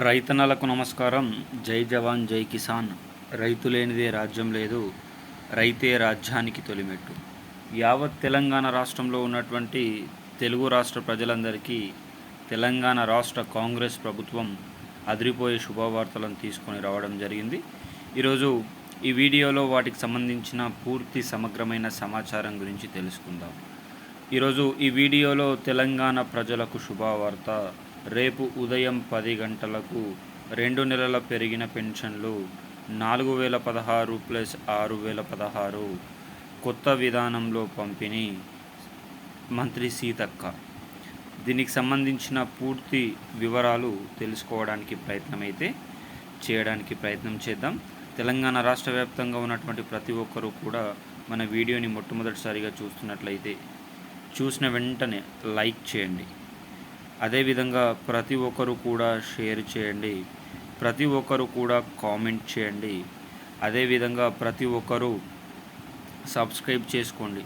రైతన్నలకు నమస్కారం. జై జవాన్ జై కిసాన్. రైతు లేనిదే రాజ్యం లేదు. రైతే రాజ్యానికి తొలిమెట్టు. యావత్ తెలంగాణ రాష్ట్రంలో ఉన్నటువంటి తెలుగు రాష్ట్ర ప్రజలందరికీ తెలంగాణ రాష్ట్ర కాంగ్రెస్ ప్రభుత్వం అదిరిపోయే శుభవార్తలను తీసుకొని రావడం జరిగింది. ఈరోజు ఈ వీడియోలో వాటికి సంబంధించిన పూర్తి సమగ్రమైన సమాచారం గురించి తెలుసుకుందాం. ఈరోజు ఈ వీడియోలో తెలంగాణ ప్రజలకు శుభవార్త రేపు ఉదయం పది గంటలకు రెండు నెలల పెరిగిన పెన్షన్లు నాలుగు వేల పదహారు ప్లస్ ఆరు వేల పదహారు. కొత్త విధానంలో పంపిణీ మంత్రి సీతక్క. దీనికి సంబంధించిన పూర్తి వివరాలు తెలుసుకోవడానికి ప్రయత్నమైతే చేయడానికి ప్రయత్నం చేద్దాం. తెలంగాణ రాష్ట్ర వ్యాప్తంగా ఉన్నటువంటి ప్రతి ఒక్కరూ కూడా మన వీడియోని మొట్టమొదటిసారిగా చూస్తున్నట్లయితే చూసిన వెంటనే లైక్ చేయండి. అదేవిధంగా ప్రతి ఒక్కరు కూడా షేర్ చేయండి. ప్రతి ఒక్కరు కూడా కామెంట్ చేయండి. అదేవిధంగా ప్రతి ఒక్కరు సబ్స్క్రైబ్ చేసుకోండి.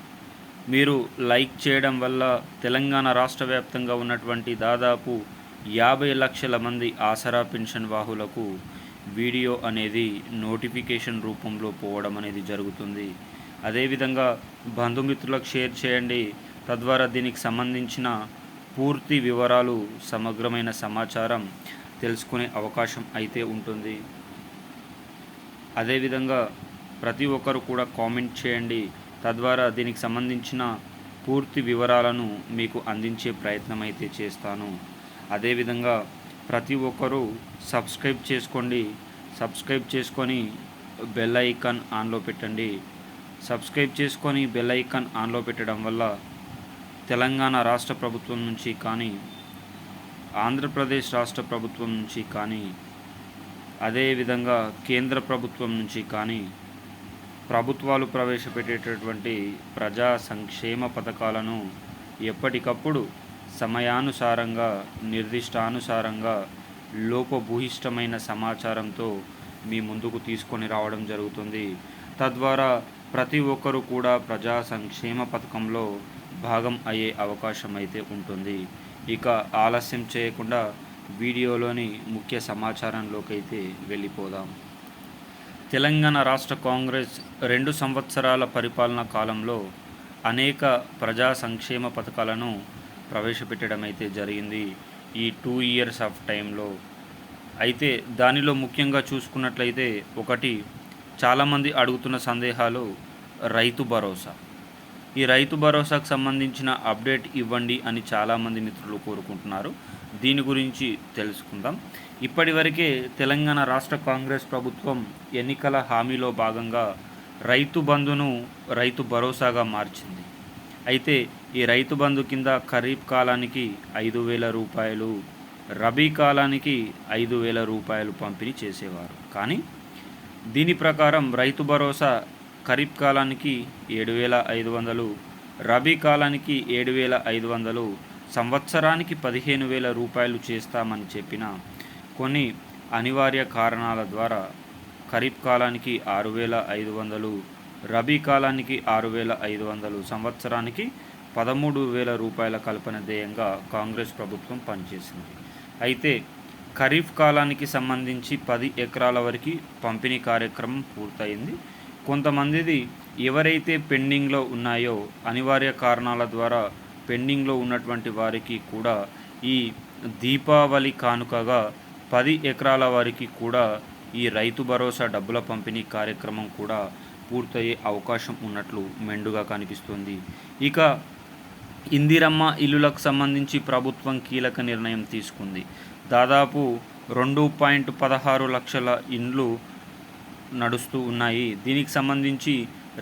మీరు లైక్ చేయడం వల్ల తెలంగాణ రాష్ట్ర వ్యాప్తంగా ఉన్నటువంటి దాదాపు యాభై లక్షల మంది ఆసరా పెన్షన్ వాహులకు వీడియో అనేది నోటిఫికేషన్ రూపంలో పోవడం అనేది జరుగుతుంది. అదేవిధంగా బంధుమిత్రులకు షేర్ చేయండి. తద్వారా దీనికి సంబంధించిన పూర్తి వివరాలు సమగ్రమైన సమాచారం తెలుసుకునే అవకాశం అయితే ఉంటుంది. అదేవిధంగా ప్రతి ఒక్కరు కూడా కామెంట్ చేయండి. తద్వారా దీనికి సంబంధించిన పూర్తి వివరాలను మీకు అందించే ప్రయత్నం అయితే చేస్తాను. అదేవిధంగా ప్రతి ఒక్కరూ సబ్స్క్రైబ్ చేసుకోండి. సబ్స్క్రైబ్ చేసుకొని బెల్ ఐకాన్ ఆన్లో పెట్టండి. సబ్స్క్రైబ్ చేసుకొని బెల్ ఐకాన్ ఆన్లో పెట్టడం వల్ల తెలంగాణ రాష్ట్ర ప్రభుత్వం నుంచి కానీ ఆంధ్రప్రదేశ్ రాష్ట్ర ప్రభుత్వం నుంచి కానీ అదేవిధంగా కేంద్ర ప్రభుత్వం నుంచి కానీ ప్రభుత్వాలు ప్రవేశపెట్టేటటువంటి ప్రజా సంక్షేమ పథకాలను ఎప్పటికప్పుడు సమయానుసారంగా నిర్దిష్టానుసారంగా లోపభూయిష్టమైన సమాచారంతో మీ ముందుకు తీసుకొని రావడం జరుగుతుంది. తద్వారా ప్రతి ఒక్కరూ కూడా ప్రజా సంక్షేమ పథకంలో భాగం అయ్యే అవకాశం అయితే ఉంటుంది. ఇక ఆలస్యం చేయకుండా వీడియోలోని ముఖ్య సమాచారంలోకి అయితే వెళ్ళిపోదాం. తెలంగాణ రాష్ట్ర కాంగ్రెస్ రెండు సంవత్సరాల పరిపాలన కాలంలో అనేక ప్రజా సంక్షేమ పథకాలను ప్రవేశపెట్టడం అయితే జరిగింది ఈ టూ ఇయర్స్ ఆఫ్ టైంలో. అయితే దానిలో ముఖ్యంగా చూసుకున్నట్లయితే ఒకటి చాలామంది అడుగుతున్న సందేహాలు రైతు భరోసా. ఈ రైతు భరోసాకు సంబంధించిన అప్డేట్ ఇవ్వండి అని చాలామంది మిత్రులు కోరుకుంటున్నారు. దీని గురించి తెలుసుకుందాం. ఇప్పటివరకే తెలంగాణ రాష్ట్ర కాంగ్రెస్ ప్రభుత్వం ఎన్నికల హామీలో భాగంగా రైతు బంధును రైతు భరోసాగా మార్చింది. అయితే ఈ రైతు బంధు కింద ఖరీఫ్ కాలానికి ఐదు వేల రూపాయలు రబీ కాలానికి ఐదు వేల రూపాయలు పంపిణీ చేసేవారు. కానీ దీని ప్రకారం రైతు భరోసా ఖరీఫ్ కాలానికి ఏడు వేల ఐదు వందలు రబీ కాలానికి ఏడు వేల ఐదు వందలు సంవత్సరానికి పదిహేను వేల రూపాయలు చేస్తామని చెప్పిన కొన్ని అనివార్య కారణాల ద్వారా ఖరీఫ్ కాలానికి ఆరు వేల ఐదు వందలు రబీ కాలానికి ఆరు వేల ఐదు వందలు సంవత్సరానికి పదమూడు వేల రూపాయల కల్పన ధ్యేయంగా కాంగ్రెస్ ప్రభుత్వం పనిచేసింది. అయితే ఖరీఫ్ కాలానికి సంబంధించి పది ఎకరాల వరకు పంపిణీ కార్యక్రమం పూర్తయింది. కొంతమందిది ఎవరైతే పెండింగ్లో ఉన్నాయో అనివార్య కారణాల ద్వారా పెండింగ్లో ఉన్నటువంటి వారికి కూడా ఈ దీపావళి కానుకగా పది ఎకరాల వారికి కూడా ఈ రైతు భరోసా డబ్బుల పంపిణీ కార్యక్రమం కూడా పూర్తయ్యే అవకాశం ఉన్నట్లు మెండుగా కనిపిస్తుంది. ఇక ఇందిరమ్మ ఇల్లులకు సంబంధించి ప్రభుత్వం కీలక నిర్ణయం తీసుకుంది. దాదాపు రెండు పాయింట్ పదహారు లక్షల ఇండ్లు నడుస్తూ ఉన్నాయి. దీనికి సంబంధించి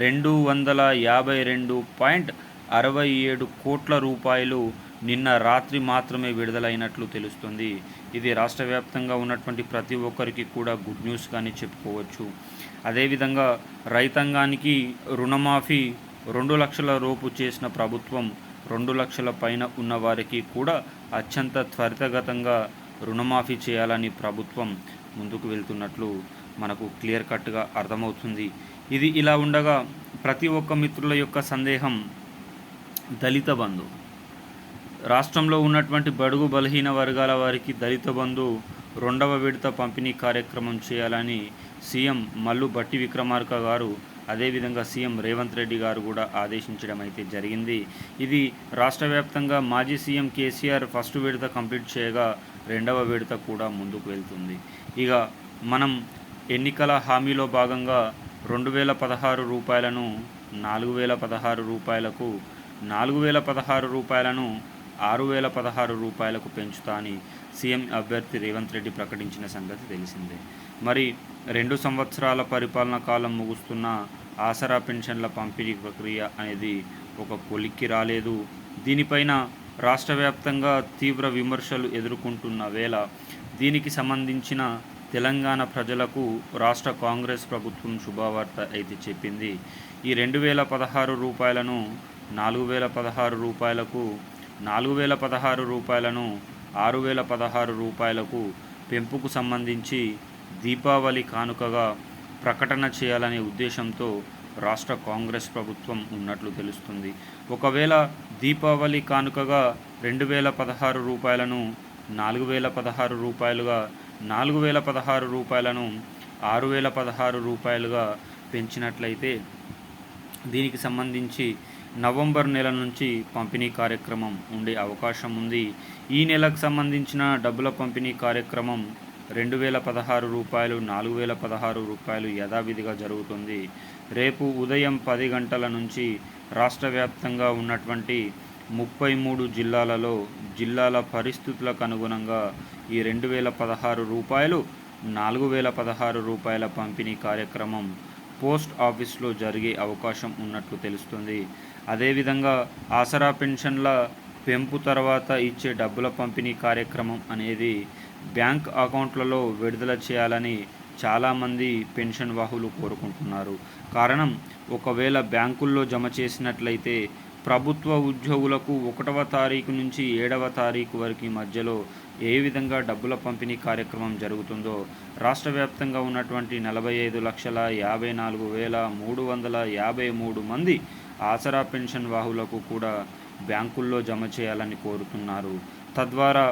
రెండు వందల యాభై రెండు పాయింట్ అరవై ఏడు కోట్ల రూపాయలు నిన్న రాత్రి మాత్రమే విడుదలైనట్లు తెలుస్తుంది. ఇది రాష్ట్ర వ్యాప్తంగా ఉన్నటువంటి ప్రతి ఒక్కరికి కూడా గుడ్ న్యూస్ కానీ చెప్పుకోవచ్చు. అదేవిధంగా రైతాంగానికి రుణమాఫీ రెండు లక్షల రూపు చేసిన ప్రభుత్వం రెండు లక్షల పైన ఉన్న వారికి కూడా అత్యంత త్వరితగతంగా రుణమాఫీ చేయాలని ప్రభుత్వం ముందుకు వెళ్తున్నట్లు మనకు క్లియర్ కట్గా అర్థమవుతుంది. ఇది ఇలా ఉండగా ప్రతి ఒక్క మిత్రుల యొక్క సందేహం దళిత బంధు. రాష్ట్రంలో ఉన్నటువంటి బడుగు బలహీన వర్గాల వారికి దళిత బంధు రెండవ విడత పంపిణీ కార్యక్రమం చేయాలని సీఎం మల్లు బట్టి విక్రమార్క గారు అదేవిధంగా సీఎం రేవంత్ రెడ్డి గారు కూడా ఆదేశించడం అయితే జరిగింది. ఇది రాష్ట్ర వ్యాప్తంగా మాజీ సీఎం కేసీఆర్ ఫస్ట్ విడత కంప్లీట్ చేయగా రెండవ విడత కూడా ముందుకు వెళ్తుంది. ఇక మనం ఎన్నికల హామీలో భాగంగా రెండు వేల పదహారు రూపాయలను నాలుగు వేల పదహారు రూపాయలకు నాలుగు వేల పదహారు రూపాయలను ఆరు వేల పదహారు రూపాయలకు పెంచుతా అని సీఎం అభ్యర్థి రేవంత్ రెడ్డి ప్రకటించిన సంగతి తెలిసిందే. మరి రెండు సంవత్సరాల పరిపాలన కాలం ముగుస్తున్న ఆసరా పెన్షన్ల పంపిణీ ప్రక్రియ అనేది ఒక కొలిక్కి రాలేదు. దీనిపైన రాష్ట్ర వ్యాప్తంగా తీవ్ర విమర్శలు ఎదుర్కొంటున్న వేళ దీనికి సంబంధించిన తెలంగాణ ప్రజలకు రాష్ట్ర కాంగ్రెస్ ప్రభుత్వం శుభవార్త అయితే చెప్పింది. ఈ రెండు వేల పదహారు రూపాయలను నాలుగు వేల పదహారు రూపాయలకు నాలుగు వేల పదహారు రూపాయలను ఆరు వేల పదహారు రూపాయలకు పెంపుకు సంబంధించి దీపావళి కానుకగా ప్రకటన చేయాలనే ఉద్దేశంతో రాష్ట్ర కాంగ్రెస్ ప్రభుత్వం ఉన్నట్లు తెలుస్తుంది. ఒకవేళ దీపావళి కానుకగా రెండు వేల పదహారు రూపాయలను నాలుగు వేల పదహారు రూపాయలుగా నాలుగు వేల పదహారు రూపాయలను ఆరు వేల పదహారు రూపాయలుగా పెంచినట్లయితే దీనికి సంబంధించి నవంబర్ నెల నుంచి పంపిణీ కార్యక్రమం ఉండే అవకాశం ఉంది. ఈ నెలకు సంబంధించిన డబ్బుల పంపిణీ కార్యక్రమం రెండు వేల పదహారు రూపాయలు నాలుగు వేల పదహారు రూపాయలు యథావిధిగా జరుగుతుంది. రేపు ఉదయం పది గంటల నుంచి రాష్ట్ర వ్యాప్తంగా ఉన్నటువంటి ముప్పై మూడు జిల్లాలలో జిల్లాల పరిస్థితులకు అనుగుణంగా ఈ రెండు వేల పదహారు రూపాయలు నాలుగు వేల పదహారు రూపాయల పంపిణీ కార్యక్రమం పోస్ట్ ఆఫీస్లో జరిగే అవకాశం ఉన్నట్లు తెలుస్తుంది. అదేవిధంగా ఆసరా పెన్షన్ల పెంపు తర్వాత ఇచ్చే డబ్బుల పంపిణీ కార్యక్రమం అనేది బ్యాంక్ అకౌంట్లలో విడుదల చేయాలని చాలామంది పెన్షన్ వాహులు కోరుకుంటున్నారు. కారణం ఒకవేళ బ్యాంకుల్లో జమ చేసినట్లయితే ప్రభుత్వ ఉద్యోగులకు ఒకటవ తారీఖు నుంచి ఏడవ తారీఖు వరకు మధ్యలో ఏ విధంగా డబ్బుల పంపిణీ కార్యక్రమం జరుగుతుందో రాష్ట్ర వ్యాప్తంగా ఉన్నటువంటి నలభై ఐదు లక్షల యాభై నాలుగు వేల మూడు వందల యాభై మూడు మంది ఆసరా పెన్షన్ వాహులకు కూడా బ్యాంకుల్లో జమ చేయాలని కోరుతున్నారు. తద్వారా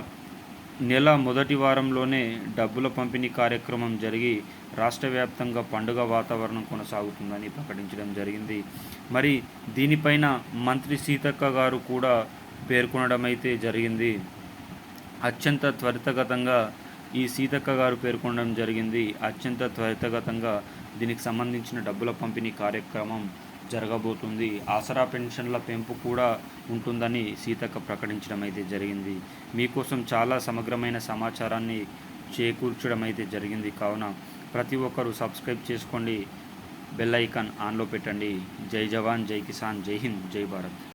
నెల మొదటి వారంలోనే డబ్బుల పంపిణీ కార్యక్రమం జరిగి రాష్ట్ర వ్యాప్తంగా పండుగ వాతావరణం కొనసాగుతుందని ప్రకటించడం జరిగింది. మరి దీనిపైన మంత్రి సీతక్క గారు కూడా పేర్కొనడం అయితే జరిగింది. అత్యంత త్వరితగతంగా ఈ సీతక్క గారు పేర్కొనడం జరిగింది. అత్యంత త్వరితగతంగా దీనికి సంబంధించిన డబ్బుల పంపిణీ కార్యక్రమం జరగబోతుంది. ఆసరా పెన్షన్ల పెంపు కూడా ఉంటుందని సీతక్క ప్రకటించడం అయితే జరిగింది. మీకోసం చాలా సమగ్రమైన సమాచారాన్ని చేకూర్చడం అయితే జరిగింది. కావున ప్రతి ఒక్కరూ సబ్స్క్రైబ్ చేసుకోండి. బెల్ ఐకాన్ ఆన్లో పెట్టండి. జై జవాన్ జై కిసాన్ జై హింద్ జై భారత్.